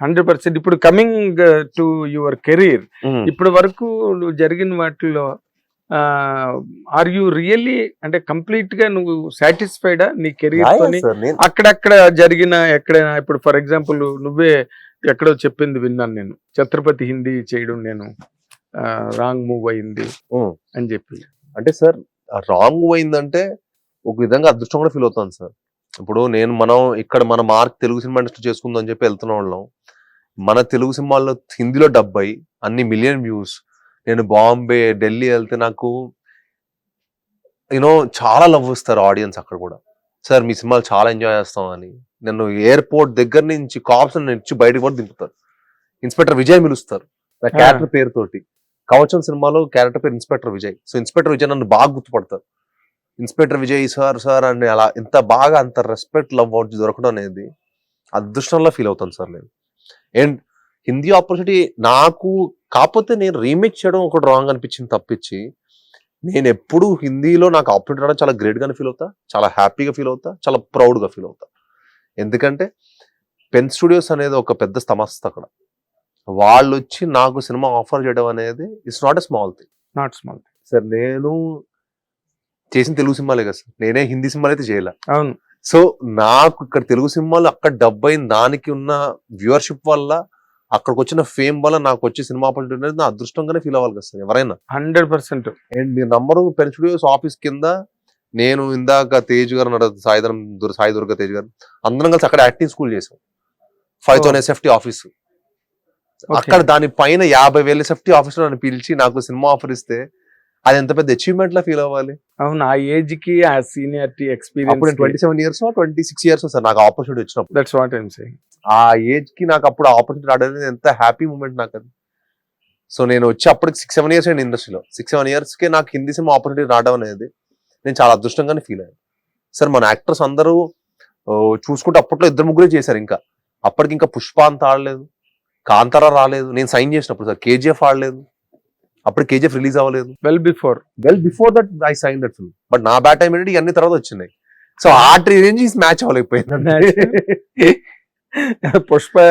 Hundred percent ఇప్పుడు coming to your career. ఇప్పటి వరకు నువ్వు జరిగిన వాటిలో ఆర్ యు రియల్లీ అంటే కంప్లీట్గా నువ్వు సాటిస్ఫైడా నీ కెరీర్ తోని? అక్కడక్కడ జరిగిన ఎక్కడైనా ఇప్పుడు ఫర్ ఎగ్జాంపుల్ నువ్వే ఎక్కడో చెప్పింది విన్నాను నేను. ఛత్రపతి హిందీ చేయడం నేను రాంగ్ మూవ్ అయింది. అని చెప్పి. అంటే సార్ రాంగ్ పోయిందంటే ఒక విధంగా అదృష్టం కూడా ఫీల్ అవుతాను సార్. ఇప్పుడు నేను మనం ఇక్కడ మన మార్క్ తెలుగు సినిమా ఇండస్ట్రీ చేసుకుందాం అని చెప్పి వెళ్తున్న వాళ్ళం. మన తెలుగు సినిమాల్లో హిందీలో డబ్బై అన్ని మిలియన్ వ్యూస్ నేను బాంబే ఢిల్లీ వెళ్తే నాకు యూనో చాలా లవ్ ఇస్తారు ఆడియన్స్ అక్కడ కూడా. సార్ మీ సినిమాలు చాలా ఎంజాయ్ చేస్తాం అని. నన్ను ఎయిర్పోర్ట్ దగ్గర నుంచి కాప్స్ నుంచి బయటకు కూడా దింపుతారు. ఇన్స్పెక్టర్ విజయ్ పిలుస్తారు నా. క్యారెక్టర్ పేరుతోటి. కవచం సినిమాలో క్యారెక్టర్ పేరు inspector Vijay. So inspector Vijay నన్ను బాగా గుర్తుపడతారు. ఇన్స్పెక్టర్ విజయ్ సార్ సార్ అని అలా ఇంత బాగా అంత రెస్పెక్ట్ లవ్ దొరకడం అనేది అదృష్టంలో ఫీల్ అవుతాను సార్ నేను. అండ్ హిందీ ఆపర్చునిటీ నాకు కాకపోతే నేను రీమేక్ చేయడం ఒకటి రాంగ్ అనిపించింది తప్పించి నేను ఎప్పుడు హిందీలో నాకు ఆపర్చునిటీ రావడం చాలా గ్రేట్ గానే ఫీల్ అవుతా చాలా హ్యాపీగా ఫీల్ అవుతా చాలా ప్రౌడ్గా ఫీల్ అవుతా. ఎందుకంటే పెన్ స్టూడియోస్ అనేది ఒక పెద్ద సంస్థ అక్కడ. వాళ్ళు వచ్చి నాకు సినిమా ఆఫర్ చేయడం అనేది it's not a small thing not small sir నేను చేసిన తెలుగు సినిమాలే కదా సార్. నేనే హిందీ సినిమాలు అయితే చేయలే. అవును. సో నాకు ఇక్కడ తెలుగు సినిమాలు అక్కడ డబ్బు అయిన దానికి ఉన్న వ్యూవర్షిప్ వల్ల అక్కడికి వచ్చిన ఫేమ్ వల్ల నాకు వచ్చే సినిమా ఆపర్చునిటీ అనేది నా అదృష్టంగానే ఫీల్ అవ్వాలి కదా సార్ ఎవరైనా. Hundred percent. అండ్ మీ నంబరు పెన్ స్టూడియోస్ ఆఫీస్ కింద నేను ఇందాక తేజ్ గారు ఉన్నాడు సాయిధరం దుర్ సాయి దుర్గా తేజ్ గారు. అందరం కలిసి అక్కడ యాక్టింగ్ స్కూల్ చేసాం. ఫైవ్ థౌసండ్ ఎస్ఎఫ్టీ ఆఫీస్ అక్కడ దాని పైన యాభై వేల ఎస్ఎఫ్టీ ఆఫీస్లో నన్ను పిలిచి నాకు సినిమా ఆఫర్ ఇస్తే అది ఎంత పెద్ద అచీవ్మెంట్ లా ఫీల్ అవ్వాలి? అవును ఆ ఏజ్కి ఆ సీనియారిటీ అప్పుడు experience twenty seven years twenty six years sir నాకు ఆపర్చునిటీ వచ్చినప్పుడు. దట్స్ వాట్ ఐమ్ సేయింగ్ ఆ ఏజ్కి నాకు అప్పుడు ఆపర్చునిటీ రావడం ఎంత హ్యాపీ మూమెంట్ నాకు అది. సో నేను వచ్చి అప్పటికి సిక్స్ సెవెన్ ఇయర్స్ అండి ఇండస్ట్రీలో సిక్స్ సెవెన్ ఇయర్స్కి నాకు హిందీ సినిమా ఆపర్చునిటీ రావడం అనేది నేను చాలా అదృష్టంగానే ఫీల్ అయ్యాను. సార్ మన యాక్టర్స్ అందరూ చూసుకుంటే అప్పట్లో ఇద్దరు ముగ్గురే చేశారు ఇంకా. అప్పటికి ఇంకా పుష్ప అంత ఆడలేదు. కాంతారా రాలేదు. నేను సైన్ చేసినప్పుడు సార్ కేజీఎఫ్ ఆడలేదు. అప్పుడు కేజీఎఫ్ రిలీజ్ అవ్వలేదు. Well before well before that I sign that film but నా బ్యాట్ టైం ఏంటి ఇవన్నీ తర్వాత వచ్చినాయి. సో ఆ రేంజ్ మ్యాచ్ అవ్వలేకపోయింది పుష్ప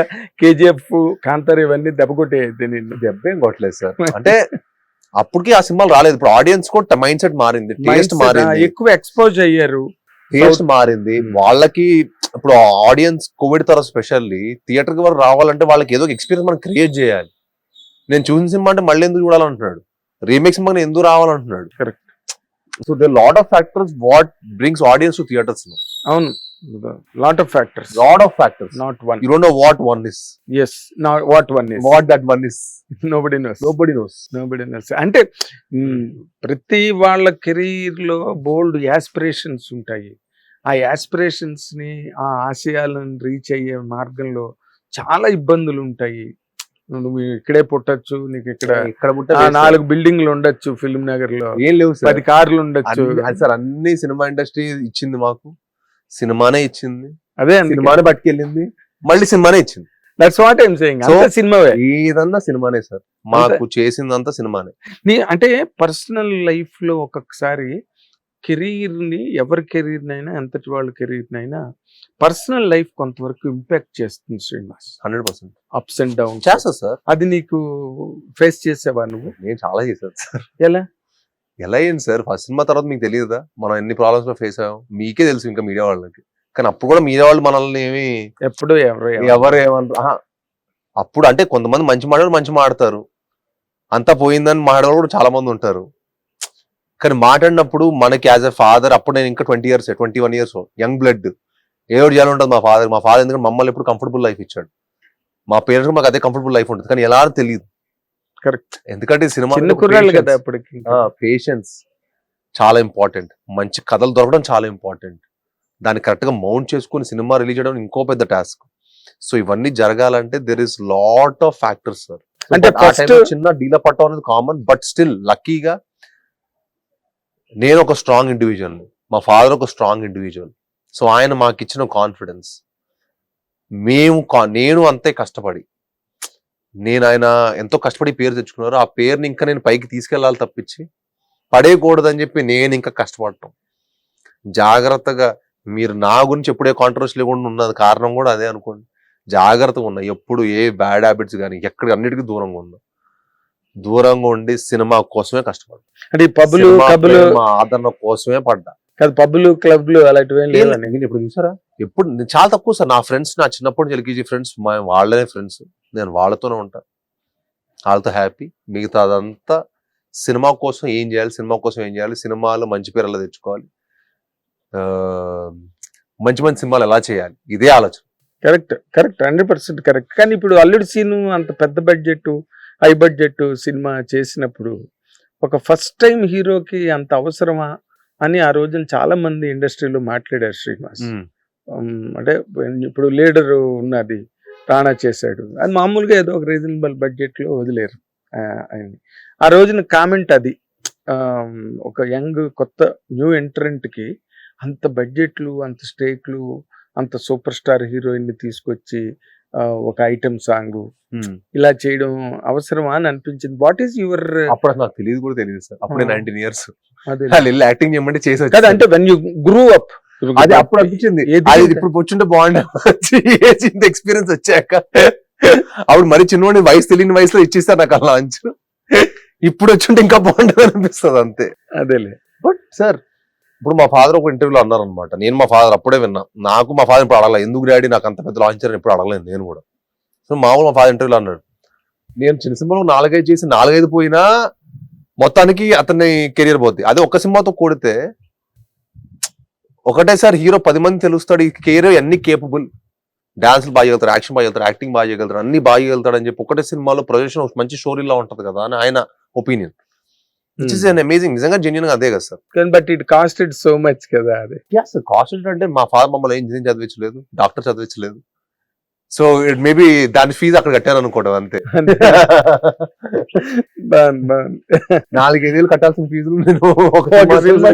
కేజీఎఫ్ కాంతార్ ఇవన్నీ దెబ్బ కొట్టేది నిన్ను దెబ్బేం కొట్టలేదు సార్. అంటే అప్పటికి ఆ సినిమాలు రాలేదు. ఇప్పుడు ఆడియన్స్ కూడా మైండ్ సెట్ మారింది. టేస్ట్ మారింది. ఎక్కువ ఎక్స్పోజ్ అయ్యారు. టేస్ట్ మారింది. Hmm. వాళ్ళకి ఇప్పుడు ఆడియన్స్ కోవిడ్ తర్వాత స్పెషల్లీ థియేటర్కి వరకు రావాలంటే వాళ్ళకి ఏదో ఎక్స్పీరియన్స్ మనం క్రియేట్ చేయాలి. నేను చూసిన సినిమా అంటే మళ్ళీ ఎందుకు చూడాలంటున్నాడు. రీమేక్ సినిమా ఎందుకు రావాలంటున్నాడు. So they lot of factors what brings audience to theatres అవును. Lot of factors lot of factors not one you don't know what one is yes not what one is what that one is nobody knows nobody knows nobody knows అంటే ప్రతి వాళ్ళ కెరీర్లో బోల్డ్ aspirations ఉంటాయి. ఆ యాస్పిరేషన్స్ని ఆ ఆశయాలను reach అయ్యే మార్గంలో చాలా ఇబ్బందులు ఉంటాయి. నువ్వు ఇక్కడే పుట్టచ్చు నీకు ఇక్కడ ఇక్కడ నాలుగు బిల్డింగ్లు ఉండొచ్చు ఫిల్మ్ నగర్లో ఏం లేవు సార్. పది కార్లు ఉండొచ్చు. సార్ అన్ని సినిమా ఇండస్ట్రీ ఇచ్చింది మాకు. సినిమానే ఇచ్చింది. అదే సినిమానే పట్టుకెళ్ళింది. మళ్ళీ సినిమానే ఇచ్చింది. That's what I'm saying So- అంతా సినిమావే. ఏదన్నా సినిమానే సార్. మాకు చేసిందంతా సినిమానే. నీ అంటే పర్సనల్ లైఫ్లో ఒక్కొక్కసారి కెరీర్ని ఎవరి కెరీర్ నైనా ఎంతటి వాళ్ళ కెరీర్ నైనా పర్సనల్ లైఫ్ కొంతవరకు ఇంపాక్ట్ చేస్తుంది Srinivas. Hundred percent. Ups and downs. చేస్తా సార్. అది నీకు ఫేస్ చేసావా నువ్వు? నేను చాలా చేశాను సార్. ఎలా? ఎలా అయింది సార్? ఫస్ట్ సినిమా తర్వాత మీకు తెలియదా? మనం ఎన్ని ప్రాబ్లమ్స్లో ఫేస్ అయ్యాం? మీకే తెలుసు ఇంకా మీడియా వాళ్ళకి. కానీ అప్పుడు కూడా మీడియా వాళ్ళు మనల్ని ఏమి ఎప్పుడు ఎవరు ఎవరు ఏమన్నారు ఆహా. అప్పుడు అంటే కొంతమంది మంచి మాట్లాడు మంచి మాడతారు అంతా పోయిందని మాట్లాడే కూడా చాలా మంది ఉంటారు. కానీ మాట్లాడినప్పుడు మనకి యాజ్ ఎ ఫాదర్ అప్పుడు నేను ఇంకా twenty years twenty one years young blood ఏదో చేయాలి ఉంటుంది మా ఫాదర్ మా ఫాదర్ ఎందుకంటే మమ్మల్ని ఎప్పుడు కంఫర్టబుల్ లైఫ్ ఇచ్చాడు. మా పేరెంట్స్ మాకు అదే కంఫర్టబుల్ లైఫ్ ఉంటుంది. కానీ ఎలా తెలియదు కరెక్ట్ ఎందుకంటే సినిమా కదా పేషెన్స్ చాలా ఇంపార్టెంట్ మంచి కథలు దొరకడం చాలా ఇంపార్టెంట్ దాన్ని కరెక్ట్గా మౌంట్ చేసుకుని సినిమా రిలీజ్ చేయడం ఇంకో పెద్ద టాస్క్ సో ఇవన్నీ జరగాలంటే there is lot of factors sir అంటే చిన్న డీల పట్టం అనేది కామన్ బట్ స్టిల్ లక్కీగా నేను ఒక స్ట్రాంగ్ ఇండివిజువల్ మా ఫాదర్ ఒక స్ట్రాంగ్ ఇండివిజువల్ సో ఆయన మాకు ఇచ్చిన కాన్ఫిడెన్స్ మేము కా- నేను అంతే కష్టపడి నేను ఆయన ఎంతో కష్టపడి పేరు తెచ్చుకున్నారు ఆ పేరుని ఇంకా నేను పైకి తీసుకెళ్ళాలి తప్పించి పడేయకూడదని చెప్పి నేను ఇంకా కష్టపడటం. జాగ్రత్తగా మీరు నా గురించి ఎప్పుడే కాంట్రవర్సీ లేకుండా ఉన్నది కారణం కూడా అదే అనుకోండి. జాగ్రత్తగా ఉన్నా ఎప్పుడు ఏ బ్యాడ్ హ్యాబిట్స్ కానీ ఎక్కడ అన్నిటికీ దూరంగా ఉన్నా. దూరంగా ఉండి సినిమా కోసమే కష్టపడ్డా. అంటే పబ్బులు కబ్బులు ప్రేమ, ఆదరణ కోసమే పడ్డా. కాదు పబ్బులు క్లబ్లు అలాంటివి నేను ఇప్పుడు చూసారా? ఎప్పుడు నేను చాలా తక్కువ సార్ నా ఫ్రెండ్స్ నా చిన్నప్పటి నుంచి ఎల్కేజీ ఫ్రెండ్స్ వాళ్ళనే ఫ్రెండ్స్. నేను వాళ్ళతోనే ఉంటా. వాళ్ళతో హ్యాపీ. మిగతా అదంతా సినిమా కోసం ఏం చేయాలి సినిమా కోసం ఏం చేయాలి సినిమాలో మంచి పేరు ఎలా తెచ్చుకోవాలి మంచి మంచి సినిమాలు ఎలా చేయాలి ఇదే ఆలోచన. Correct correct hundred percent correct. కానీ ఇప్పుడు అల్లుడి సీను అంత పెద్ద బడ్జెట్ హై బడ్జెట్ సినిమా చేసినప్పుడు ఒక ఫస్ట్ టైం హీరోకి అంత అవసరమా అని ఆ రోజున చాలా మంది ఇండస్ట్రీలో మాట్లాడారు శ్రీనివాస్. అంటే ఇప్పుడు లీడర్ ఉన్నది రాణా చేశాడు. అది మామూలుగా ఏదో ఒక రీజనబుల్ బడ్జెట్లో వదిలేరు ఆ, ఆయన్ని. ఆ రోజున కామెంట్ అది ఒక యంగ్ కొత్త న్యూ ఎంట్రెంట్కి అంత బడ్జెట్లు అంత స్టేక్లు అంత సూపర్ స్టార్ హీరోయిన్ని తీసుకొచ్చి ఒక ఐటమ్ సాంగ్. ఇలా చేయడం అవసరమా అని అనిపించింది. వాట్ ఈస్ యువర్ అప్పుడు నాకు తెలియదు కూడా తెలియదు సార్. అప్పుడే. Nineteen years. వాళ్ళు యాక్టింగ్ చేయమంటే చేసి కదా. అంటే వెన్ యూ గ్రూ అప్ అది అప్పుడు అనిపించింది. అది ఇప్పుడు కూర్చుంటే బాగుండే. ఎక్స్పీరియన్స్ వచ్చాక. అప్పుడు మరి చిన్నోడి వయసు తెలియని వయసులో ఇచ్చేస్తారు నాకు ఆ లాంచ్ ఇప్పుడు వచ్చుంటే ఇంకా బాగుంటుంది అనిపిస్తుంది అంతే. అదేలే. బట్ సార్ ఇప్పుడు మా ఫాదర్ ఒక ఇంటర్వ్యూలో అన్నారు అనమాట నేను మా ఫాదర్ అప్పుడే విన్నా. నాకు మా ఫాదర్ ఇప్పుడు అడగలేదు ఎందుకు డాడీ నాకు అంత పెద్ద లాంచర్ ఇప్పుడు అడగలేదు నేను కూడా. సో మామూలు మా ఫాదర్ ఇంటర్వ్యూలో అన్నాడు. నేను చిన్న సినిమాలో నాలుగైదు చేసి నాలుగైదు పోయినా మొత్తానికి అతని కెరియర్ పోద్ది. అదే ఒక్క సినిమాతో కూడితే ఒకటేసారి హీరో పది మంది తెలుస్తాడు. ఈ కెరీర్ అన్ని కేపబుల్ డాన్సులు బాగా చేయగలుగుతారు యాక్షన్ బాగా చేయగలుగుతారు యాక్టింగ్ బాగా చేయగలుగుతారు అన్ని బాగా చేయగలుగుతాడు అని చెప్పి ఒకటే సినిమాలో ప్రొజెక్షన్ ఒక మంచి స్టోరీలా ఉంటుంది కదా అని ఆయన opinion which is an amazing నిజంగా జెన్యున్గా అదే కదా సార్. కానీ but it cost it so much కదా అది. ఎస్ కాస్ట్ అంటే మా ఫాదర్ మమ్మల్ని ఇంజనీరింగ్ చదివించలేదు డాక్టర్ చదివించలేదు. సో ఇట్ మేబీ దాని ఫీజు అక్కడ కట్టాను అనుకోవడం అంతే. బాగుంది బాగుంది. నాలుగైదేళ్ళు కట్టాల్సిన ఫీజులు నేను ఒక సినిమా.